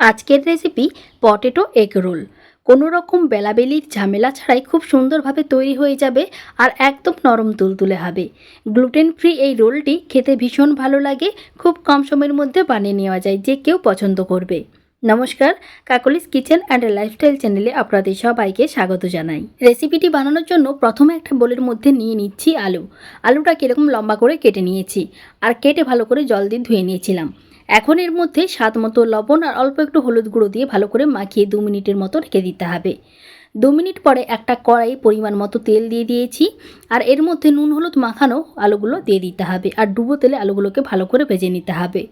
আজকের recipe potato egg roll কোনো রকম বেলাবেলির ঝামেলা ছাড়াই খুব সুন্দরভাবে তৈরি হয়ে যাবে আর একদম নরম তুলতুলে হবে। গ্লুটেন ফ্রি এই রোলটি খেতে ভীষণ ভালো লাগে, খুব কম সময়ের মধ্যে বানিয়ে নেওয়া যায়, যে কেউ পছন্দ করবে। নমস্কার, কাকলিস কিচেন অ্যান্ড লাইফস্টাইল চ্যানেলে আপনাদের সবাইকে স্বাগত জানাই। রেসিপিটি বানানোর জন্য প্রথমে একটা বোলের মধ্যে নিয়ে নিচ্ছি আলু। আলুটা কীরকম লম্বা করে কেটে নিয়েছি, আর কেটে ভালো করে জল দিয়ে ধুয়ে নিয়েছিলাম। এখন এর মধ্যে স্বাদ মতো লবণ আর অল্প একটু হলুদ গুঁড়ো দিয়ে ভালো করে মাখিয়ে দু মিনিটের মতো রেখে দিতে হবে। দু মিনিট পরে একটা কড়াই পরিমাণ মতো তেল দিয়ে দিয়েছি আর এর মধ্যে নুন হলুদ মাখানো আলুগুলো দিয়ে দিতে হবে আর ডুবো তেলে আলুগুলোকে ভালো করে ভেজে নিতে হবে।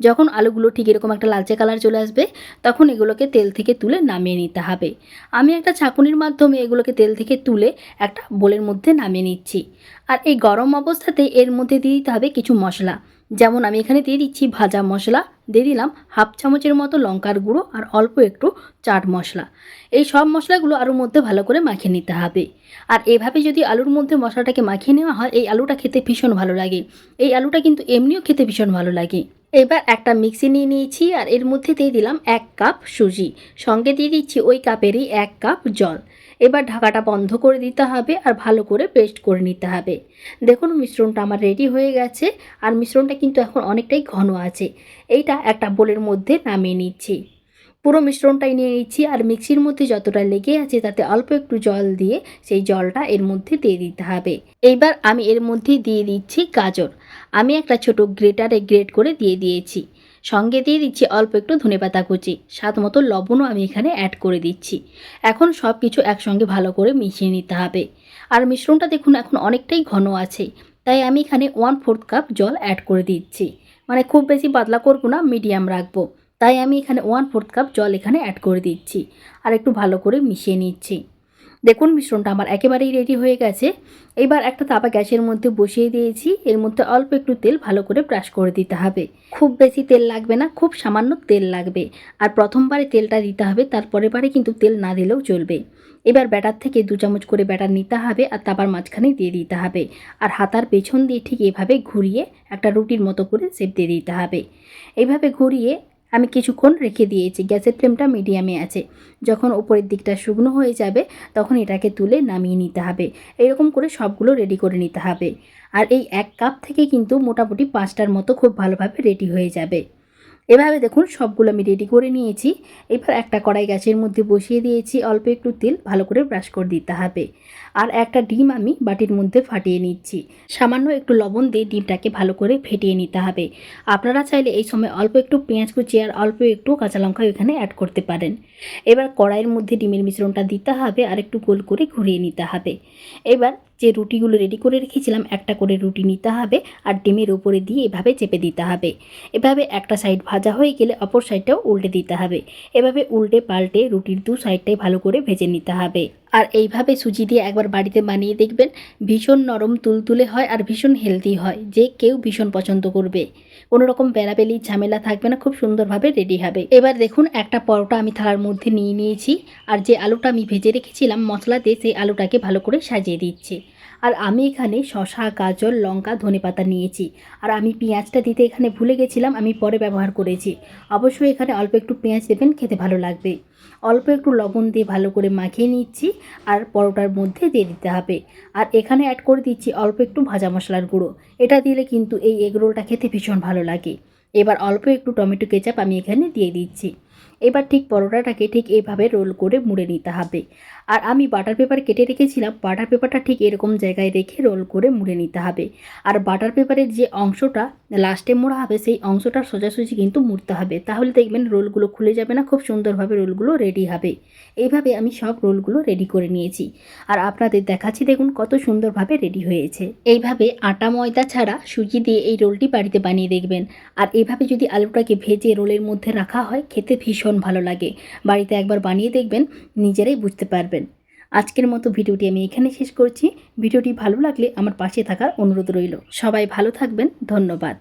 যখন আলুগুলো ঠিক এরকম একটা লালচে কালার চলে আসবে, তখন এগুলোকে তেল থেকে তুলে নামিয়ে নিতে হবে। আমি একটা ছাঁকুনির মাধ্যমে এগুলোকে তেল থেকে তুলে একটা বোলের মধ্যে নামিয়ে নিচ্ছি। আর এই গরম অবস্থাতে এর মধ্যে দিয়ে দিতে হবে কিছু মশলা। যেমন আমি এখানে দিয়ে দিচ্ছি ভাজা মশলা, দিয়ে দিলাম হাফ চামচের মতো লঙ্কার গুঁড়ো আর অল্প একটু চাট মশলা। এই সব মশলাগুলো আলুর মধ্যে ভালো করে মাখিয়ে নিতে হবে। আর এভাবে যদি আলুর মধ্যে মশলাটাকে মাখিয়ে নেওয়া হয়, এই আলুটা খেতে ভীষণ ভালো লাগে। এই আলুটা কিন্তু এমনিও খেতে ভীষণ ভালো লাগে। এবার একটা মিক্সি নিয়ে নিয়েছি আর এর মধ্যে দিয়ে দিলাম এক কাপ সুজি। সঙ্গে দিয়ে দিচ্ছি ওই কাপেরই এক কাপ জল। এবার ঢাকাটা বন্ধ করে দিতে হবে আর ভালো করে পেস্ট করে নিতে হবে। দেখুন মিশ্রণটা আমার রেডি হয়ে গেছে আর মিশ্রণটা কিন্তু এখন অনেকটাই ঘন আছে। এইটা একটা বোলের মধ্যে নামিয়ে নিচ্ছি। পুরো মিশ্রণটাই নিয়ে নিচ্ছি আর মিক্সির মধ্যে যতটা লেগে আছে তাতে অল্প একটু জল দিয়ে সেই জলটা এর মধ্যে দিয়ে দিতে হবে। এইবার আমি এর মধ্যে দিয়ে দিচ্ছি গাজর। আমি একটা ছোট গ্রেটারে গ্রেট করে দিয়ে দিয়েছি। সঙ্গে দিয়ে দিচ্ছি অল্প একটু ধনেপাতা কুচি। স্বাদ মতো লবণও আমি এখানে অ্যাড করে দিচ্ছি। এখন সব কিছু একসঙ্গে ভালো করে মিশিয়ে নিতে হবে। আর মিশ্রণটা দেখুন, এখন অনেকটাই ঘন আছে। তাই আমি এখানে ওয়ান ফোর্থ কাপ জল অ্যাড করে দিচ্ছি। মানে খুব বেশি পাতলা করব না মিডিয়াম রাখব। তাই আমি এখানে ওয়ান ফোর্থ কাপ জল এখানে অ্যাড করে দিচ্ছি। আর একটু ভালো করে মিশিয়ে নিচ্ছি। দেখুন, মিশ্রণটা আমার একেবারেই রেডি হয়ে গেছে। এবার একটা তাপা গ্যাসের মধ্যে বসিয়ে দিয়েছি। এর মধ্যে অল্প একটু তেল ভালো করে ব্রাশ করে দিতে হবে। খুব বেশি তেল লাগবে না, খুব সামান্য তেল লাগবে। আর প্রথমবারে তেলটা দিতে হবে, তারপরের বারে কিন্তু তেল না দিলেও চলবে। এবার ব্যাটার থেকে দু চামচ করে ব্যাটার নিতে হবে আর তারপর মাঝখানে দিয়ে দিতে হবে। আর হাতার পেছন দিয়ে ঠিক এভাবে ঘুরিয়ে একটা রুটির মতো করে সেপ দিয়ে দিতে হবে। এইভাবে ঘুরিয়ে আমি কিছুক্ষণ রেখে দিয়েছি, গ্যাসের ফ্লেমটা মিডিয়ামে আছে। যখন ওপরের দিকটা শুকনো হয়ে যাবে, তখন এটাকে তুলে নামিয়ে নিতে হবে। এরকম করে সবগুলো রেডি করে নিতে হবে। আর এই এক কাপ থেকে কিন্তু মোটামুটি পাঁচটার মতো খুব ভালোভাবে রেডি হয়ে যাবে। এভাবে দেখুন সবগুলো আমি রেডি করে নিয়েছি। এবার একটা কড়াই গ্যাসের মধ্যে বসিয়ে দিয়েছি, অল্প একটু তেল, ভালো করে ব্রাশ করে দিতে হবে। আর একটা ডিম আমি বাটির মধ্যে ফাটিয়ে নিচ্ছি। সামান্য একটু লবণ দিয়ে ডিমটাকে ভালো করে ফেটিয়ে নিতে হবে। আপনারা চাইলে এই সময় অল্প একটু পেঁয়াজ কুচি আর অল্প একটু কাঁচা লঙ্কা এখানে অ্যাড করতে পারেন। এবার কড়াইয়ের মধ্যে ডিমের মিশ্রণটা দিতে হবে আর একটু গোল করে ঘুরিয়ে নিতে হবে। এবার যে রুটিগুলো রেডি করে রেখেছিলাম, একটা করে রুটি নিতে হবে আর ডিমের উপরে দিয়ে এভাবে চেপে দিতে হবে। এভাবে একটা সাইড ভাজা হয়ে গেলে অপর সাইডটাও উল্টে দিতে হবে। এভাবে উল্টে পাল্টে রুটির দু সাইডটাই ভালো করে ভেজে নিতে হবে। আর এইভাবে সুজি দিয়ে একবার বাড়িতে বানিয়ে দেখবেন ভীষণ নরম তুলতুলে হয় আর ভীষণ হেলদি হয়, যে কেউ ভীষণ পছন্দ করবে। কোনো রকম বেলাবেলি ঝামেলা থাকবে না, খুব সুন্দরভাবে রেডি হবে। এবার দেখুন, একটা পরোটা আমি থালার মধ্যে নিয়ে নিয়েছি আর যে আলুটা আমি ভেজে রেখেছিলাম মশলা দিয়ে সেই আলুটাকে ভালো করে সাজিয়ে দিচ্ছি। আর আমি এখানে শশা গাজর, লঙ্কা, ধনেপাতা নিয়েছি। আর আমি পেঁয়াজটা দিতে এখানে ভুলে গেছিলাম, আমি পরে ব্যবহার করেছি। অবশ্যই এখানে অল্প একটু পেঁয়াজ দেবেন, খেতে ভালো লাগবে। অল্প একটু লবণ দিয়ে ভালো করে মাখিয়ে নিচ্ছি আর পরোটার মধ্যে দিয়ে দিতে হবে। আর এখানে অ্যাড করে দিচ্ছি অল্প একটু ভাজা মশলার গুঁড়ো। এটা দিলে কিন্তু এই এগরোলটা খেতে ভীষণ ভালো লাগে। এবার অল্প একটু টমেটো কেচাপ আমি এখানে দিয়ে দিচ্ছি। এবার ঠিক পরোটাটাকে ঠিক এইভাবে রোল করে মুড়ে নিতে হবে। আর আমি বাটার পেপার কেটে রেখেছিলাম, বাটার পেপারটা ঠিক এরকম জায়গায় রেখে রোল করে মুড়ে নিতে হবে। আর বাটার পেপারের যে অংশটা লাস্টে মোড়া হবে, সেই অংশটা সোজাসুজি কিন্তু মুড়তে হবে। তাহলে দেখবেন রোলগুলো খুলে যাবে না, খুব সুন্দরভাবে রোলগুলো রেডি হবে। এইভাবে আমি সব রোলগুলো রেডি করে নিয়েছি। আর আপনাদের দেখাচ্ছি দেখুন কত সুন্দরভাবে রেডি হয়েছে। এইভাবে আটা ময়দা ছাড়া সুজি দিয়ে এই রোলটি বাড়িতে বানিয়ে দেখবেন। আর এভাবে যদি আলুটাকে ভেজে রোলের মধ্যে রাখা হয়, খেতে ভীষণ ভালো লাগে। বাড়িতে একবার বানিয়ে দেখবেন, নিজেরাই বুঝতে পারবেন। আজকের মতো ভিডিওটি আমি এখানে শেষ করছি। ভিডিওটি ভালো লাগলে আমার পাশে থাকার অনুরোধ রইল। সবাই ভালো থাকবেন। ধন্যবাদ।